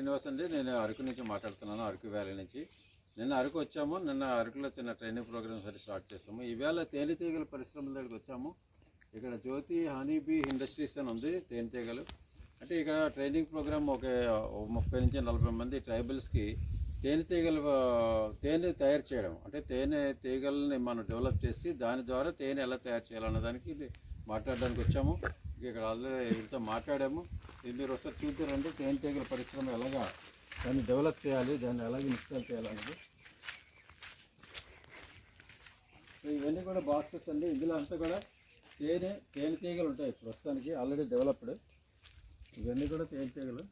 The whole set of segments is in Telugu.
శ్రీనివాస్ అండి నేను అరకు నుంచి మాట్లాడుతున్నాను అరకు వ్యాలీ నుంచి. నిన్న అరకు వచ్చాము నిన్న అరకులో చిన్న ట్రైనింగ్ ప్రోగ్రామ్స్ అది స్టార్ట్ చేసాము ఈవేళ తేనెటీగల పరిశ్రమల దగ్గరికి వచ్చాము. ఇక్కడ జ్యోతి హనీబీ ఇండస్ట్రీస్ అని ఉంది తేనెటీగలు అంటే ఇక్కడ ట్రైనింగ్ ప్రోగ్రామ్ ఒక ముప్పై నుంచి నలభై మంది ట్రైబల్స్కి తేనెటీగలు తేనె తయారు చేయడం. అంటే తేనె తీగల్ని మనం డెవలప్ చేసి దాని ద్వారా తేనె ఎలా తయారు చేయాలన్న దానికి ఇది మాట్లాడడానికి వచ్చాము. ఇక్కడ ఆల్రెడీ వీళ్ళతో మాట్లాడాము. ఇది మీరు ఒకసారి చూద్దారంటే తేనెటీగల పరిశ్రమ ఎలాగా దాన్ని డెవలప్ చేయాలి దాన్ని ఎలాగ ఇన్స్టాల్ చేయాలన్నది ఇవన్నీ కూడా బాక్సెస్ అండి. ఇందులో అంతా కూడా తేనె తేనె తీగలు ఉంటాయి ప్రస్తుతానికి ఆల్రెడీ డెవలప్డ్. ఇవన్నీ కూడా తేనె తీగలు.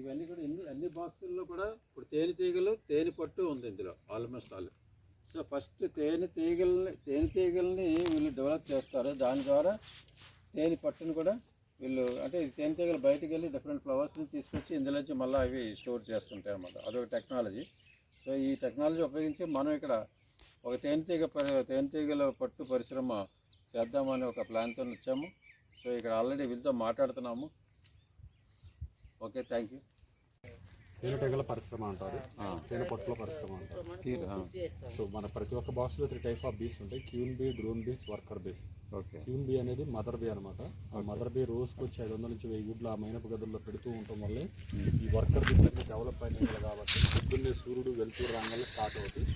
ఇవన్నీ కూడా ఇన్ని అన్ని బాక్సుల్లో కూడా ఇప్పుడు తేనె తీగలు తేనె పట్టు ఉంది ఇందులో ఆల్మోస్ట్ ఆల్. సో ఫస్ట్ తేనె తీగల్ని తేనె తీగల్ని వీళ్ళు డెవలప్ చేస్తారు. దాని ద్వారా తేనె పట్టును కూడా వీళ్ళు అంటే తేనె తీగలు బయటకు వెళ్ళి డిఫరెంట్ ఫ్లవర్స్ని తీసుకొచ్చి ఇందులోంచి మళ్ళీ అవి స్టోర్ చేస్తుంటాయి అన్నమాట. అదొక టెక్నాలజీ సో ఈ టెక్నాలజీ ఉపయోగించి మనం ఇక్కడ ఒక తేనెటీగ పరి తేనెటీగల పట్టు పరిశ్రమ చేద్దామని ఒక ప్లాన్తో వచ్చాము. సో ఇక్కడ ఆల్రెడీ వీళ్ళతో మాట్లాడుతున్నాము. ఓకే థ్యాంక్ యూ తేనెటీగల పరిశ్రమ అంటారు. తేనె పట్టుల పరిశ్రమ అంటారు. సో మన ప్రతి ఒక్క బాక్స్లో త్రీ టైప్ ఆఫ్ బీస్ ఉంటాయి. Queen bee drone bees worker bees okay. Queen bee అనేది మదర్ బీ అనమాట ఆ మదర్ బీ రోజుకి వచ్చి ఐదు వందల నుంచి వెయ్యి గుడ్లు ఆ మైనపు గదుల్లో పెడుతూ ఉండటం వల్లే ఈ వర్కర్ బీస్ అన్ని డెవలప్ అయినాయి కాబట్టి పొద్దున్నే సూర్యుడు వెళ్తూరు రంగాల్లో స్టార్ట్ అవుతుంది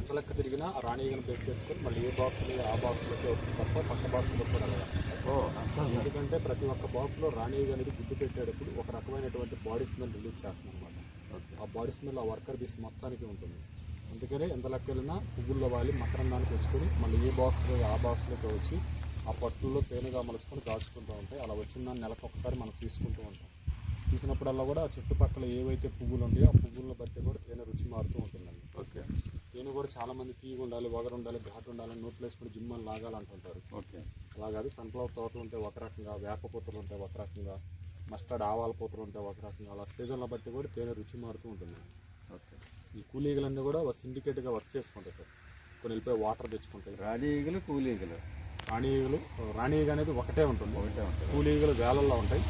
ఎంత లెక్క తిరిగినా ఆ రాణిగను బేస్ చేసుకొని మళ్ళీ ఏ బాక్స్ ఆ బాక్స్లోకి వస్తుంది తప్ప పక్క బాక్స్లో కూడా ఎందుకంటే ప్రతి ఒక్క బాక్స్లో రాణిగ అనేది గుడ్డు పెట్టేటప్పుడు ఒక రకమైనటువంటి బాడీ స్మెల్ రిలీజ్ చేస్తుంది అనమాట ఆ బాడీ స్మెల్ ఆ వర్కర్ బీస్ మొత్తానికి ఉంటుంది. అందుకనే ఎంత లెక్క వెళ్ళినా పువ్వుల్లో వాలి మకరందానికి వచ్చుకొని మళ్ళీ ఏ బాక్స్లో ఆ బాక్స్లోకి వచ్చి ఆ పట్టుల్లో తేనెగా మలుచుకొని దాచుకుంటూ ఉంటాయి అలా వచ్చిన దాన్ని నెలకు ఒకసారి మనం తీసుకుంటూ ఉంటాం. తీసినప్పుడల్లా కూడా ఆ చుట్టుపక్కల ఏవైతే పువ్వులు ఉంటాయో ఆ పువ్వులను బట్టి కూడా తేనె రుచి మారుతూ ఉంటుందండి. ఓకే. తేనె కూడా చాలా మంది తీగ ఉండాలి వగరు ఉండాలి ఘాటు ఉండాలి నోట్లో వేసుకుని జిమ్మని లాగాలంటుంటారు. ఓకే. అలా కాదు సన్ఫ్లవర్ తోటలు ఉంటే ఒక రకంగా వేప పూతలు ఉంటాయి ఒక రకంగా మస్టర్డ్ ఆవాల పూతలు ఉంటాయి ఒక రకంగా. అలా సీజన్ల బట్టి కూడా తేనె రుచి మారుతూ ఉంటుంది. ఓకే. ఈ కూలీగలన్నీ కూడా సిండికేట్గా వర్క్ చేసుకుంటాయి సార్. కొన్ని వెళ్ళిపోయి వాటర్ తెచ్చుకుంటాయి. రాణి ఈగలు కూలి ఈగలు. రాణి ఈగలు రాణి ఈగ అనేది ఒకటే ఉంటుంది. ఒకటే ఉంటుంది. కూలీ ఈగలు వేలల్లో ఉంటాయి.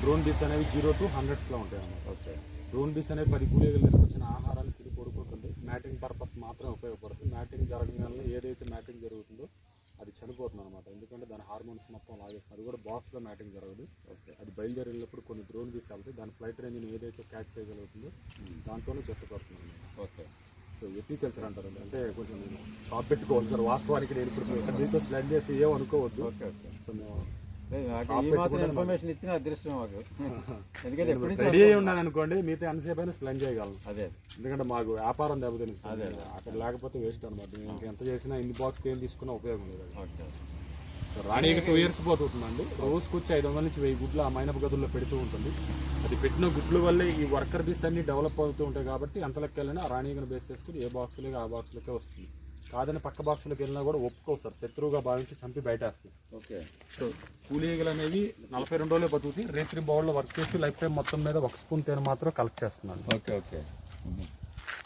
డ్రోన్ బీస్ అనేవి జీరో టు హండ్రెడ్స్లో ఉంటాయి అన్నమాట. ఓకే. డ్రోన్ బీస్ అనేవి పది కూలీగలు తీసుకొచ్చిన ఆహారాన్ని తిరిగి కొడుకుంటుంది మ్యాటింగ్ పర్పస్ మాత్రమే ఉపయోగపడుతుంది. మ్యాటింగ్ జరగడం ఏదైతే మ్యాటింగ్ జరుగుతుందో అది చనిపోతుంది అనమాట ఎందుకంటే దాని హార్మోన్స్ మొత్తం లాగేస్తుంది. అది కూడా బాక్స్లో మ్యాటింగ్ జరగదు. ఓకే. అది బయలుదేరి వెళ్ళినప్పుడు కొన్ని డ్రోన్ బీస్ వెళ్తాయి దాని ఫ్లైట్ రేంజ్ని ఏదైతే క్యాచ్ చేయగలుగుతుందో దాంతోనే చెట్టు పడుతుంది అనమాట ఓకే. సో ఎపికల్చర్ అంటారు అంటే కొంచెం నేను షాప్ పెట్టుకోవాలి. సార్ వాస్తవానికి నేను ఇప్పుడు మీతో స్ప్లెండ్ చేస్తే ఏం అనుకోవద్దు ఓకే ఓకే. సో మేము ఇన్ఫర్మేషన్ ఇచ్చిన అదృష్టం మాకు. ఎందుకంటే రెడీ అయి ఉన్నాను అనుకోండి మీతో ఎంతసేపు అయినా స్ప్లెండ్ చేయగలను. అదే ఎందుకంటే మాకు వ్యాపారం దెబ్బతింది సార్. అక్కడ లేకపోతే వేస్ట్ అనమాట నేను ఇంకెంత చేసినా ఇన్ని బాక్స్ ఏం తీసుకున్నా ఉపయోగం లేదు రాణికి టూ ఇయర్స్ పోతుందండి. రోజుకి వచ్చి ఐదు వందల నుంచి వెయ్యి గుడ్లు ఆ మైనపు గదుల్లో పెడుతూ ఉంటుంది. అది పెట్టిన గుడ్ల వల్లే ఈ వర్కర్ బీస్ అన్ని డెవలప్ అవుతూ ఉంటాయి కాబట్టి ఎంత లెక్క వెళ్ళినా ఆ రాణిగను బేస్ చేసుకుని ఏ బాక్స్లోకి ఆ బాక్స్లోకే వస్తుంది. కాదని పక్క బాక్స్లోకి వెళ్ళినా కూడా ఒప్పుకోవు సార్. శత్రువుగా భావించి చంపి బయటేస్తుంది ఓకే. సో కూలీగలు అనేవి నలభై రెండు రోజులు బతుకుతాయి. రేత్రి బౌల్లో వర్క్ చేసి లైఫ్ టైం మొత్తం మీద ఒక స్పూన్ తేనె మాత్రం కలెక్ట్ చేస్తున్నాను ఓకే ఓకే.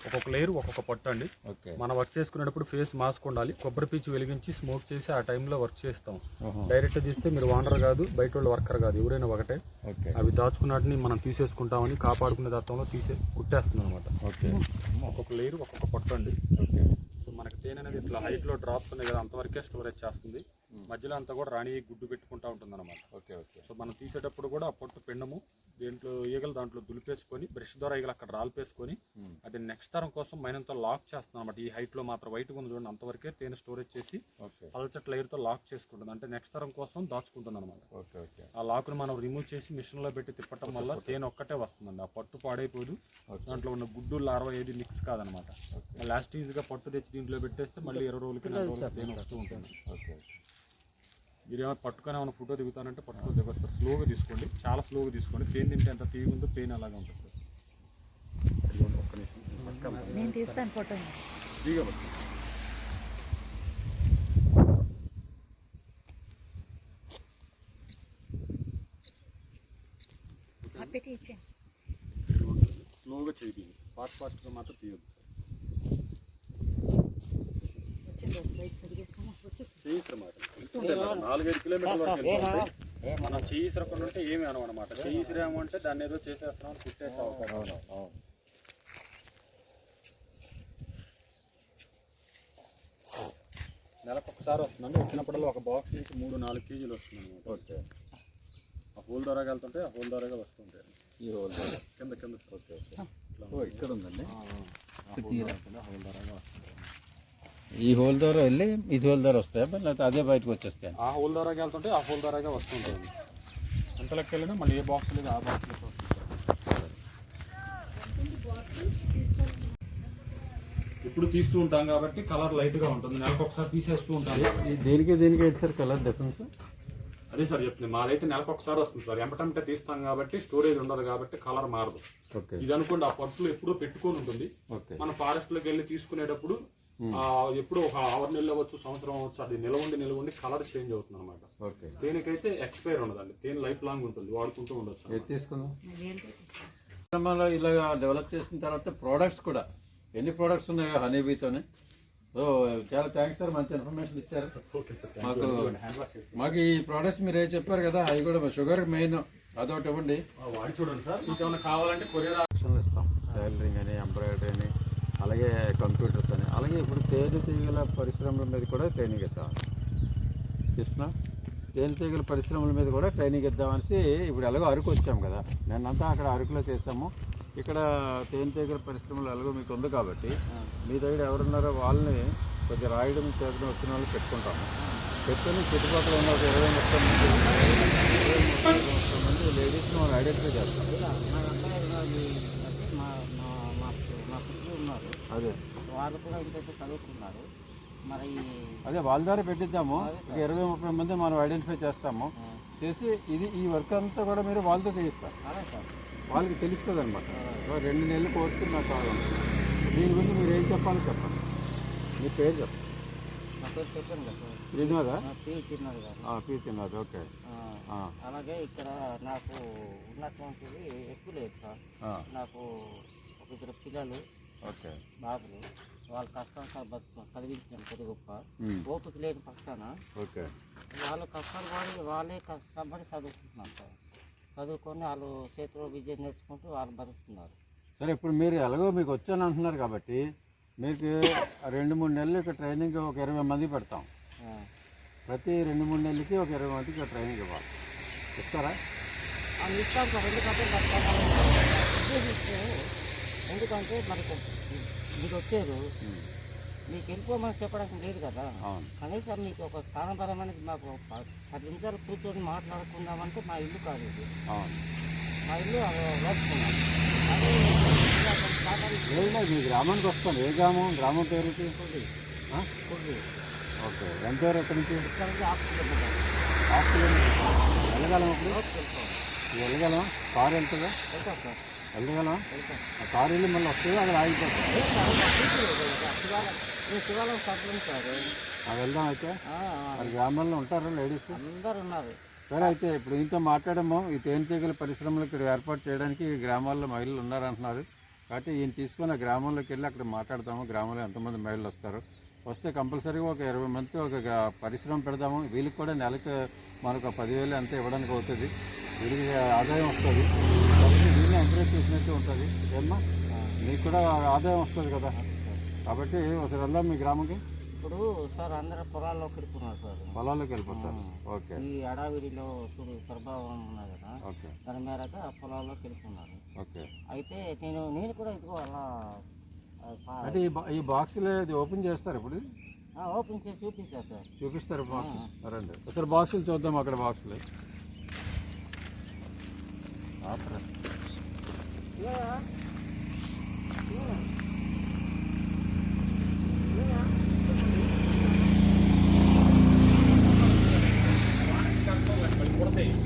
ఒక్కొక్క లేయర్ ఒక్కొక్క పట్టు అండి. ఓకే. మనం వర్క్ చేసుకునేటప్పుడు ఫేస్ మాస్క్ ఉండాలి. కొబ్బరి పీచు వెలిగించి స్మోక్ చేసి ఆ టైంలో వర్క్ చేస్తాం. డైరెక్ట్ తీస్తే మీరు వాండర్ కాదు బయట వాళ్ళు వర్కర్ కాదు ఎవరైనా ఒకటే. ఓకే. అవి దాచుకున్నటిని మనం తీసేసుకుంటామని కాపాడుకునే దత్తంలో తీసే కుట్టేస్తుంది అనమాట ఓకే. ఒక్కొక్క లేయర్ ఒక్కొక్క పట్టు అండి. ఓకే. తేనె అనేది ఇట్లా హైట్లో డ్రాప్స్ ఉన్నాయి కదా అంతవరకే స్టోరేజ్ చేస్తుంది. మధ్యలో అంతా కూడా రాణి గుడ్డు పెట్టుకుంటా ఉంటుంది అనమాట ఓకే ఓకే. సో మనం తీసేటప్పుడు కూడా ఆ పొట్టు పిండము. దీంట్లో ఈగలు దాంట్లో దులిపేసుకొని బ్రష్ ద్వారా ఈగలు అక్కడ రాలిపేసుకొని. అది నెక్స్ట్ తరం కోసం మైనంతో లాక్ చేస్తాం అనమాట ఈ height లో మాత్రం వైట్గా ఉంది చూడండి అంతవరకే తేనె స్టోరేజ్ చేసి ఓకే. పల్చట్ లేయర్తో లాక్ చేసుకుంటుంది. అంటే నెక్స్ట్ తరం కోసం దాచుకుంటుంది అనమాట ఓకే ఓకే. ఆ లాక్ను మనం రిమూవ్ చేసి మిషన్లో పెట్టి తిప్పటం వల్ల తేనె ఒక్కటే వస్తుందండి. ఆ పట్టు పాడైపోదు. దాంట్లో ఉన్న గుడ్డు లార్వ ఏది మిక్స్ కాదనమాట లాస్ట్ ఈజీగా పట్టు తెచ్చి దీంట్లో పెట్టేస్తే మళ్ళీ ఇరవై రోజులకి నెల రోజులకి తేనె వస్తూ ఉంటుంది. ఓకే. మీరు ఏమైనా పట్టుకొని ఏమైనా ఫోటో దిగుతానంటే పట్టుకొని దిగదు సార్. స్లోగా తీసుకోండి. చాలా స్లోగా తీసుకోండి. పెయిన్ తింటే ఎంత తీగి ఉందో పెయిన్ అలాగే ఉంటుంది సార్. ఒక్క నిమిషం నేను తీస్తాను ఫోటో. పట్టు. ఇచ్చాను. స్లోగా చేయి ఫాస్ట్ ఫాస్ట్గా మాత్రం తీయొద్దు సార్. చేయిస్తారు మాట నాలుగైదు కిలోమీటర్ల. మనం చెయ్యి ఇసరకుండా ఉంటే ఏమి అనమాట చెయ్యి ఇసిరామంటే దాన్ని ఏదో చేసేస్తున్నాం కుట్టేసే. అవకాశం నెలకు ఒకసారి వస్తుందండి. వచ్చినప్పుడల్లా ఒక బాక్స్ నుంచి మూడు నాలుగు కేజీలు వస్తుంది అనమాట ఓకే. ఆ హోల్ ద్వారా వెళ్తుంటే ఆ హోల్ ద్వారా వస్తుంటాయి. ఈ హోల్ కింద కింద. ఓకే ఇక్కడ ఉందండి. హోల్ ద్వారా వెళ్తుంటే ఆ హోల్ ద్వారా వస్తుంది ఈ హోల్ ద్వారా వెళ్ళి ఈ హోల్ ద్వారా వస్తాయా? లేకపోతే అదే బయటకు వచ్చేస్తాయి? ఆ హోల్ ద్వారా వెళ్తుంటే ఆ హోల్ ద్వారా వస్తుంటుంది ఎంత లెక్క వెళ్ళినా మళ్ళీ ఏ బాక్స్ లేదు ఆ బాక్స్ లేదు ఇప్పుడు తీస్తూ ఉంటాం కాబట్టి కలర్ లైట్గా ఉంటుంది. నెలకు ఒకసారి తీసేస్తూ ఉంటాం. దీనికి దీనికి ఏంటి సార్ కలర్ డిఫరెన్స్ అదే సార్ చెప్తుంది మాదైతే నెలకు ఒకసారి వస్తుంది సార్. ఎంపటంటే తీస్తాం కాబట్టి స్టోరేజ్ ఉండదు కాబట్టి కలర్ మారదు. ఓకే. ఇది అనుకోండి ఆ పట్టులు ఎప్పుడూ పెట్టుకొని ఉంటుంది. ఓకే. మన ఫారెస్ట్లోకి వెళ్ళి తీసుకునేటప్పుడు ఎప్పుడో ఒక ఆరు నెలలు అవ్వచ్చు సంవత్సరం అవ్వచ్చు అది నిలవండి నిలవండి కలర్ చేంజ్ అవుతుంది అనమాట ఓకే. దేనికైతే ఎక్స్పైర్ ఉండదండి తేనె లైఫ్ లాంగ్ ఉంటుంది వాడుకుంటూ ఉండొచ్చు తీసుకుందాం? ఇలా డెవలప్ చేసిన తర్వాత ప్రోడక్ట్స్ కూడా ఎన్ని ప్రోడక్ట్స్ ఉన్నాయో హనీబీతోనే. సో చాలా థ్యాంక్స్ సార్ మంచి ఇన్ఫర్మేషన్ ఇచ్చారు. ఓకే సార్ మాకు మాకు ఈ ప్రోడక్ట్స్ మీరు ఏం చెప్పారు కదా అవి కూడా షుగర్ మెయిన్ అదొకటి ఇవ్వండి. వాడి చూడండి సార్. మీకు ఏమైనా కావాలంటే కొరియర్ ఆప్షన్లు ఇస్తాం. టైలరింగ్ అని ఎంబ్రాయిడరీ అని. అలాగే కంప్యూటర్స్ అని. అలాగే ఇప్పుడు తేనెటీగల పరిశ్రమల మీద కూడా ట్రైనింగ్ ఇద్దాం కృష్ణ తేనెటీగల పరిశ్రమల మీద కూడా ట్రైనింగ్ ఇద్దామనేసి ఇప్పుడు ఎలాగో అరకు వచ్చాం కదా. నిన్నంతా అక్కడ అరకులో చేసాము ఇక్కడ తేనెటీగల పరిశ్రమలు ఎలాగో మీకు ఉంది కాబట్టి మీ దగ్గర ఎవరున్నారో వాళ్ళని కొంచెం రాయడం చేయడం వచ్చిన వాళ్ళు పెట్టుకుంటాము. పెట్టుకొని చుట్టుపక్కల ఉన్న ఒక ఇరవై ముప్పై మంది ఇరవై ముప్పై ముప్పై మంది లేడీస్ని మనం ఐడెంటిఫై చేస్తాం మా అబ్బాయి ఉన్నది అంటే మా మా మా మా పుట్టిన ఉన్నారు అదే. వాళ్ళు కూడా ఇంతైతే చదువుకున్నారు. మరి అదే వాళ్ళ ద్వారా పెట్టిద్దాము. ఒక ఇరవై ముప్పై మంది మనం ఐడెంటిఫై చేస్తాము. చేసి ఇది ఈ వర్క్ అంతా కూడా మీరు వాళ్ళతో చేయిస్తారు. వాళ్ళకి తెలుస్తుంది అనమాట రెండు నెలలు కోర్సు నాకు కావాలి. దీని గురించి మీరు ఏం చెప్పాలో చెప్పండి. మీ పేరు చెప్పండి. పీ తిన్నారు ఓకే. అలాగే ఇక్కడ నాకు ఉన్నటువంటిది ఎక్కువ లేదు సార్. నాకు ఒక ఇద్దరు పిల్లలు. ఓకే. బాబులు వాళ్ళ కష్టం సార్ బతుకు చదివించిన కొద్ది గొప్ప. ఓపిక లేని పక్షాన ఓకే. వాళ్ళు కష్టాలు పడి వాళ్ళే కష్టపడి చదువుకుంటున్నారు సార్. చదువుకొని వాళ్ళు చేతిలో విద్య నేర్చుకుంటూ వాళ్ళు బతుకుతున్నారు. సరే ఇప్పుడు మీరు ఎలాగో మీకు వచ్చాను అంటున్నారు కాబట్టి మీకు రెండు మూడు నెలలు ఇక్కడ ట్రైనింగ్ ఒక ఇరవై మంది పెడతాం. ప్రతి రెండు మూడు నెలలకి ఒక ఇరవై మందికి ట్రైనింగ్ ఇవ్వాలి. ఇస్తారా ఇస్తాం సార్ ఎందుకంటే మరి ఎందుకంటే మరి మీకు వచ్చారు మీకు వెళ్ళిపోమని చెప్పడానికి లేదు కదా. అవును. కనీసం మీకు ఒక స్థానపరమైన మాకు పది నిమిషాలు కూర్చొని మాట్లాడుకుందామంటే మా ఇల్లు కాదు ఇది. అవును. మా ఇల్లు లేదు మీ గ్రామానికి వస్తాను ఏ గ్రామం? గ్రామం పేరు. ఓకే. ఎంత పేరు ఎక్కడి నుంచి. Half kilometre. వెళ్ళగలం ఇప్పుడు. వెళ్ళగలం కారు వెళ్తుందా వెళ్తాం సార్ వెళ్ళగలం కారు వెళ్ళి మళ్ళీ వస్తుందా అక్కడ ఆగిపోతుంది. శివాలయం సార్? వెళ్దాం అయితే. గ్రామాల్లో ఉంటారా లేడీస్? అందరు ఉన్నారు సరే అయితే ఇప్పుడు ఇంతో మాట్లాడము. ఈ తేనెటీగల పరిశ్రమలు ఇక్కడ ఏర్పాటు చేయడానికి ఈ గ్రామాల్లో మహిళలు ఉన్నారంటున్నారు. కాబట్టి ఈయన తీసుకొని ఆ గ్రామంలోకి వెళ్ళి అక్కడ మాట్లాడతాము. గ్రామంలో ఎంతమంది మహిళలు వస్తారు? వస్తే కంపల్సరీగా ఒక ఇరవై మందితో ఒక పరిశ్రమ పెడదాము. వీళ్ళకి కూడా నెలకు మనకు పదివేలు అంతా ఇవ్వడానికి అవుతుంది. వీళ్ళకి ఆదాయం వస్తుంది. చేసినట్టు ఉంటుంది. ఏమ్మా? మీకు కూడా ఆదాయం వస్తుంది కదా. కాబట్టి ఒకసారి వెళ్దాం మీ గ్రామంకి. ఇప్పుడు సార్ అందరు పొలాల్లోకి వెళ్ళిపోతున్నారు సార్. పొలాల్లోకి వెళ్ళిపోతారు. ఓకే. ఈ అడవిలో చూడు ప్రభావం ఉన్నది కదా. ఓకే. దాని మేరకు ఆ పొలాల్లోకి వెళ్ళిపోతున్నారు. ఓకే. అయితే నేను నేను కూడా ఇదిగో అలా అంటే ఈ బా- ఈ బాక్స్లో ఇది ఓపెన్ చేస్తారు ఇప్పుడు? ఆ, ఓపెన్ చేసి చూపిస్తా సార్. చూపిస్తారు బాక్స్ రండి. ఒకసారి బాక్సులు చూద్దాం అక్కడ బాక్సులు. ఆపరా.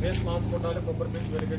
ఫేస్ మాస్క్ ఉండాలి కొబ్బరి పీచు వెలిగి